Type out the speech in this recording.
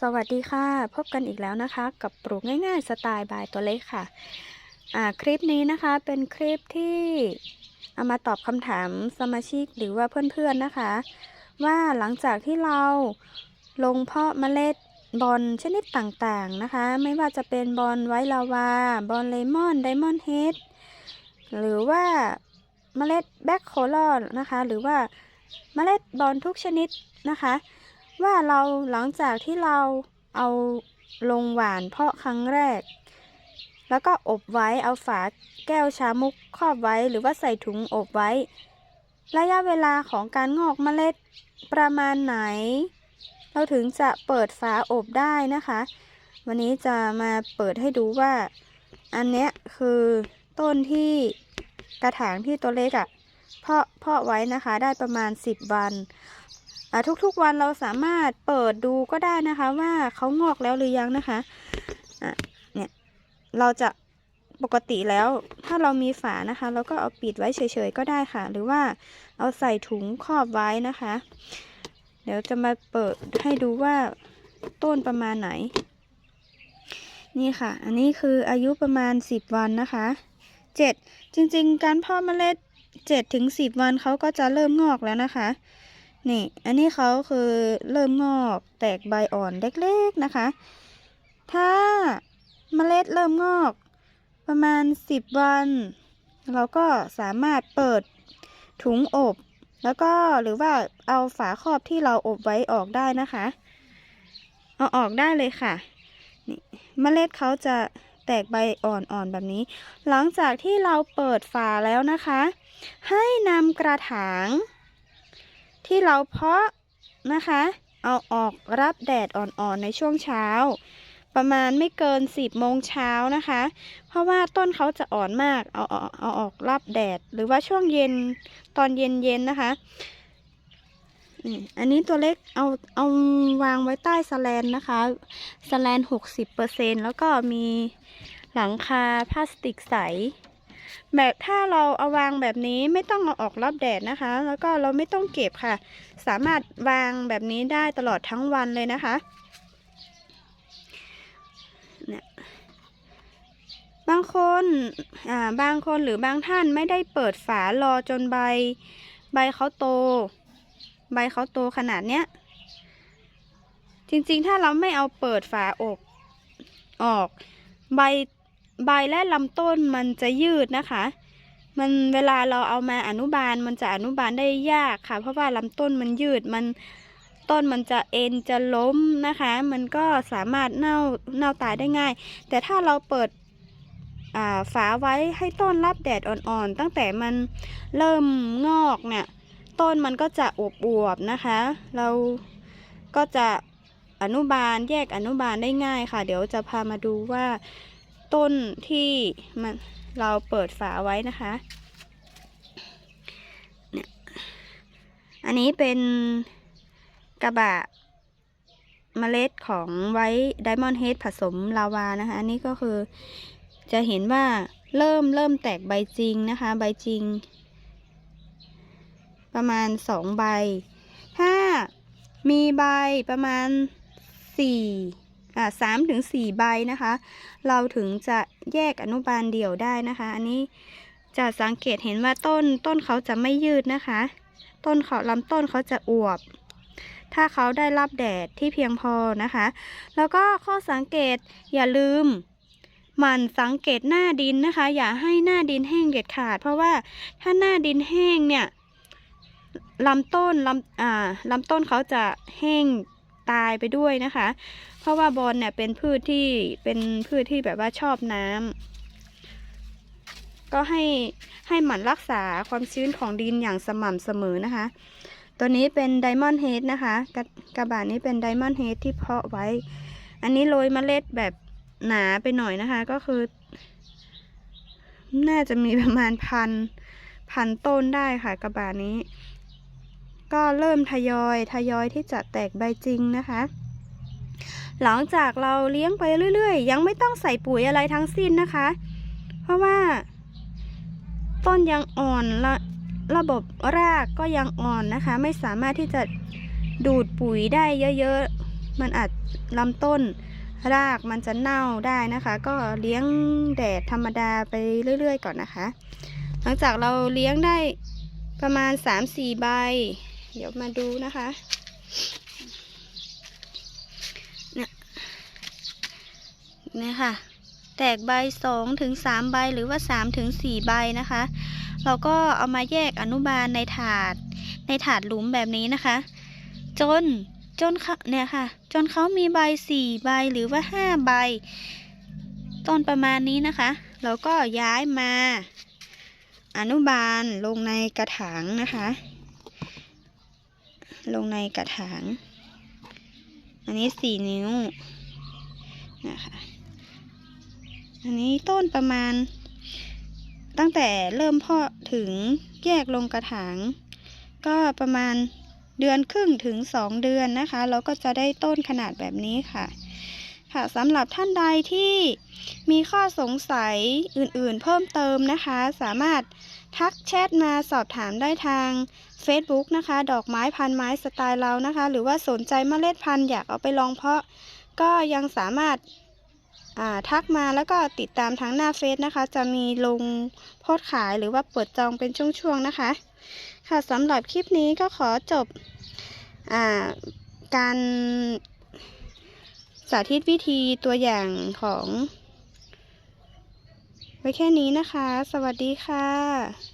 สวัสดีค่ะ พบกันอีกแล้วนะคะ กับปลูกง่ายๆสไตล์บายตัวเล็กค่ะอ่าคลิปนี้นะคะเป็นคลิปที่เอามาตอบคำถามสมาชิกหรือว่าเพื่อนๆนะคะ ว่าหลังจากที่เราลงเพาะเมล็ดบอลชนิดต่างๆนะคะ ไม่ว่าจะเป็นบอลไวลาวาบอลเลมอนไดมอนด์เฮดหรือว่าเมล็ดแบ็คโคลอนนะคะ หรือว่าเมล็ดบอลทุกชนิดนะคะ ว่าเราหลังจากที่เราเอาลงหวานเพาะครั้งแรก แล้วก็อบไว้เอาฝาแก้วชามุกครอบไว้หรือว่าใส่ถุงอบไว้ ระยะเวลาของการงอกเมล็ดประมาณไหน เราถึงจะเปิดฝาอบได้นะคะ วันนี้จะมาเปิดให้ดูว่า อันเนี้ยคือต้นที่กระถางที่ตัวเล็กอะ่ะเพาะเพาะไว้นะคะได้ประมาณ 10 วัน ทุกๆวันเราสามารถเปิดดูก็ได้นะคะ ว่าเขางอกแล้วหรือยังนะคะะเนี่ยเราจะปกติแล้วถ้าเรามีฝานะคะเราก็เอาปิดไว้เฉยๆก็ได้ค่ะ หรือว่าเอาใส่ถุงครอบไว้นะคะ เดี๋ยวจะมาเปิดให้ดูว่าต้นประมาณไหน นี่ค่ะ อันนี้คืออายุประมาณ 10 วันนะคะ7จริงๆ การเพาะเมล็ด7ถึง10 วันเขาก็จะเริ่มงอกแล้วนะคะ นี่ อันนี้เขาคือเริ่มงอกแตกใบอ่อนเล็กๆนะคะ ถ้าเมล็ดเริ่มงอก ประมาณ 10 วัน เราก็สามารถเปิดถุงอบ แล้วก็หรือว่าเอาฝาครอบที่เราอบไว้ออกได้นะคะ เอาออกได้เลยค่ะนี่เมล็ดเขาจะแตกใบอ่อนๆแบบนี้ หลังจากที่เราเปิดฝาแล้วนะคะ ให้นำกระถาง ที่เราเพาะนะคะ เอาออกรับแดดอ่อนๆในช่วงเช้า ประมาณไม่เกิน 10โมงเช้านะคะ เพราะว่าต้นเขาจะอ่อนมากเอาเอาเอาออกรับแดดหรือว่าช่วงเย็นตอนเย็นๆนะคะอันนี้ตัวเล็กเอาเอาวางไว้ใต้สแลนนะคะสแลน 60%แล้วก็มีหลังคาพลาสติกใส แบบถ้าเราเอาวางแบบนี้ไม่ต้องเอาออกรับแดดนะคะ แล้วก็เราไม่ต้องเก็บค่ะ สามารถวางแบบนี้ได้ตลอดทั้งวันเลยนะคะเนี่ยบางคนอ่าบางคนหรือบางท่านไม่ได้เปิดฝารอจนใบ ใบเขาโต ใบเขาโตขนาดเนี้ยจริงๆ ถ้าเราไม่เอาเปิดฝาอกออก ใบ ใบและลำต้นมันจะยืดนะคะ มันเวลาเราเอามาอนุบาลมันจะอนุบาลได้ยากค่ะ เพราะว่าลำต้นมันยืดมันต้นมันจะเอ็นจะล้มนะคะ มันก็สามารถเน่าเน่าตายได้ง่าย แต่ถ้าเราเปิดฝาไว้ให้ต้นรับแดดอ่อนๆ ตั้งแต่มันเริ่มงอกเนี่ยต้นมันก็จะอวบๆนะคะ เราก็จะอนุบาลแยกอนุบาลได้ง่ายค่ะ เดี๋ยวจะพามาดูว่า ต้นที่มันเราเปิดฝาไว้นะคะเนี่ยอันนี้เป็นกระบะเมล็ดของไว้ไดมอนด์เฮดผสมลาวานะคะอันนี้ก็คือจะเห็นว่าเริ่มเริ่มแตกใบจริงนะคะ ใบจริง ประมาณสองใบ ถ้ามีใบประมาณสี่ สามถึงสี่ใบนะคะ เราถึงจะแยกอนุบาลเดี่ยวได้นะคะ อันนี้จะสังเกตเห็นว่าต้นต้นเขาจะไม่ยืดนะคะ ต้นเขาลำต้นเขาจะอวบ ถ้าเขาได้รับแดดที่เพียงพอนะคะ แล้วก็ข้อสังเกตอย่าลืมหมันสังเกตหน้าดินนะคะ อย่าให้หน้าดินแห้งเด็ดขาด เพราะว่าถ้าหน้าดินแห้งเนี่ยลำต้นลำอ่าลำต้นเขาจะแห้งตายไปด้วยนะคะ เพราะว่าบอลเนี่ยเป็นพืชที่เป็นพืชที่แบบว่าชอบน้ำก็ให้ให้หมั่นรักษาความชื้นของดินอย่างสม่ำเสมอนะคะ ตัวนี้เป็นไดมอนด์เฮดนะคะกระกระบาดนี้เป็นไดมอนด์เฮดที่เพาะไว้ อันนี้โรยเมล็ดแบบหนาไปหน่อยนะคะ ก็คือ น่าจะมีประมาณพันพันต้นได้ค่ะกระบาดนี้ ก็เริ่มทยอยทยอยที่จะแตกใบจริงนะคะ หลังจากเราเลี้ยงไปเรื่อยๆ ยังไม่ต้องใส่ปุ๋ยอะไรทั้งสิ้นนะคะ เพราะว่า ต้นยังอ่อนละระบบรากก็ยังอ่อนนะคะ ไม่สามารถที่จะดูดปุ๋ยได้เยอะๆ มันอาจลำต้นรากมันจะเน่าได้นะคะ ก็เลี้ยงแดดธรรมดาไปเรื่อยๆ ก่อนนะคะ หลังจากเราเลี้ยงได้ประมาณ 3-4 ใบ เดี๋ยวมาดูนะคะเนี่ย เนี่ยค่ะ แตกใบ2ถึง3ใบหรือว่า3ถึง4ใบนะคะ เราก็เอามาแยกอนุบาลในถาด ในถาดหลุมแบบนี้นะคะ จนจนเขาเนี่ยค่ะ จนเขามีใบสี่ใบหรือว่าห้าใบ ต้นประมาณนี้นะคะ เราก็ย้ายมา อนุบาลลงในกระถางนะคะ ลงในกระถาง อันนี้สี่นิ้วนะคะ อันนี้ต้นประมาณ ตั้งแต่เริ่มเพาะถึงแยกลงกระถาง ก็ประมาณเดือนครึ่งถึงสองเดือนนะคะ เราก็จะได้ต้นขนาดแบบนี้ค่ะ ค่ะสำหรับท่านใดที่มีข้อสงสัยอื่นๆ เพิ่มเติมนะคะ สามารถทักแชทมาสอบถามได้ทาง Facebook นะคะ ดอกไม้พันไม้สไตล์เรานะคะ หรือว่าสนใจเมล็ดพันธุ์อยากเอาไปลองเพาะ ก็ยังสามารถ ทักมาแล้วก็ติดตามทางหน้าเฟซนะคะ จะมีลงโพสต์ขายหรือว่าเปิดจองเป็นช่วงๆนะคะ ค่ะสำหรับคลิปนี้ก็ขอจบอการสาธิตวิธีตัวอย่างของ ไว้แค่นี้นะคะ สวัสดีค่ะ